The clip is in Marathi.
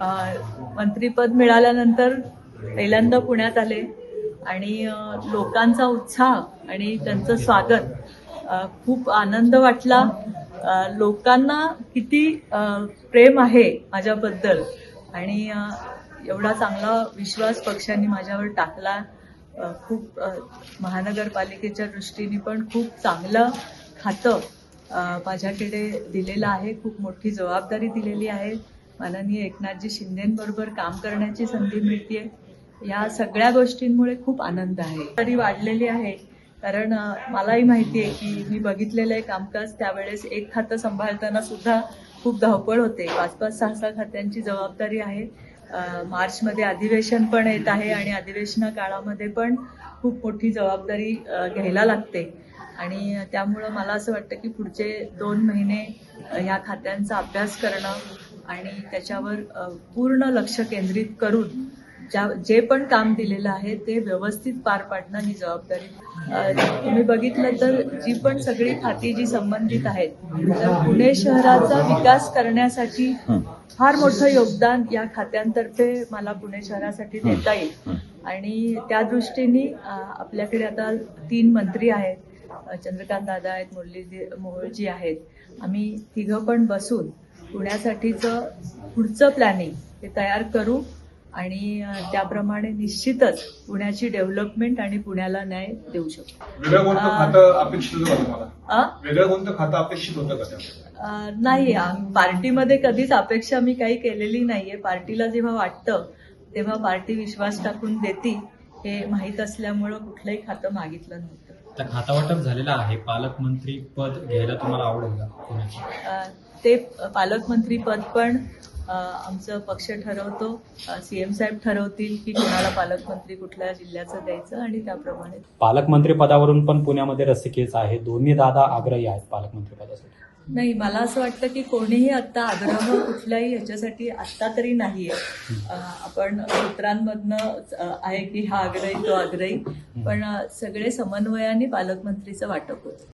मंत्रीपद मिळाल्यानंतर पहिल्यांदा पुण्यात आले आणि लोकांचा उत्साह आणि त्यांचं स्वागत खूप आनंद वाटला. लोकांना किती प्रेम आहे माझ्याबद्दल आणि एवढा चांगला विश्वास पक्षांनी माझ्यावर टाकला. खूप महानगरपालिकेच्या दृष्टीने पण खूप चांगलं खातं माझ्याकडे दिलेलं आहे. खूप मोठी जबाबदारी दिलेली आहे. माननीय एकनाथजी शिंदेबरोबर काम करण्याची संधी मिळते या सगळ्या गोष्टींमुळे खूप आनंद आहे. तरी वाढलेली आहे. कारण मलाही माहिती आहे की मी बघितलेलं आहे कामकाज त्यावेळेस एक खातं सांभाळताना सुद्धा खूप धावपळ होते. पाच पाच सहा सहा खात्यांची जबाबदारी आहे. मार्चमध्ये अधिवेशन पण येत आहे आणि अधिवेशना काळामध्ये पण खूप मोठी जबाबदारी घ्यायला लागते. आणि त्यामुळं मला असं वाटतं की पुढचे दोन महिने या ह्या खात्यांचा अभ्यास करणं आणि त्याच्यावर पूर्ण लक्ष केंद्रित करून ज्या जे पण काम दिलेलं आहे ते व्यवस्थित पार पाडणं ही जबाबदारी. तुम्ही बघितलं तर जी पण सगळी खाती जी संबंधित आहेत तर पुणे शहराचा विकास करण्यासाठी फार मोठं योगदान या खात्यांतर्फे मला पुणे शहरासाठी देता येईल. आणि त्या दृष्टीने आपल्याकडे आता तीन मंत्री आहेत. चंद्रकांत दादा आहेत मुरली मोहोळजी आहेत. आम्ही तिघं पण बसून पुण्यासाठीचं पुढचं प्लॅनिंग हे तयार करू आणि त्याप्रमाणे निश्चितच पुण्याची डेव्हलपमेंट आणि पुण्याला न्याय देऊ शकतो वेगळं कोणतं आ- खातं अपेक्षित होतं का तुम्हाला? अ? वेगळं कोणतं खातं अपेक्षित होतं का त्यामध्ये? अ, नाही पार्टीमध्ये कधीच अपेक्षा मी काही केलेली नाहीये. पार्टीला जेव्हा वाटतं तेव्हा पार्टी विश्वास टाकून देती. हे माहीत असल्यामुळं कुठलंही खातं मागितलं नव्हतं. आता खातावाटप झालेलं आहे. पालकमंत्री पद घ्यायला तुम्हाला आवडेल का पुण्याची? अ, ते पालकमंत्री पद पण आमचं पक्ष ठरवतो. सीएम साहेब ठरवतील की कोणाला पालकमंत्री कुठल्या जिल्ह्याचं द्यायचं आणि त्याप्रमाणे. पालकमंत्री पदावरून पण पुण्यामध्ये रस्सीखेच आहे. दोन्ही दादा आग्रही आहेत पालकमंत्री पदासाठी. नाही मला असं वाटतं की कोणीही आता आग्रह कुठल्याही ह्याच्यासाठी आत्ता तरी नाहीये. अ, आपण सूत्रांमधनं आहे की हा आग्रही तो आग्रही. पण सगळे समन्वयाने पालकमंत्रीचं वाटप होतं.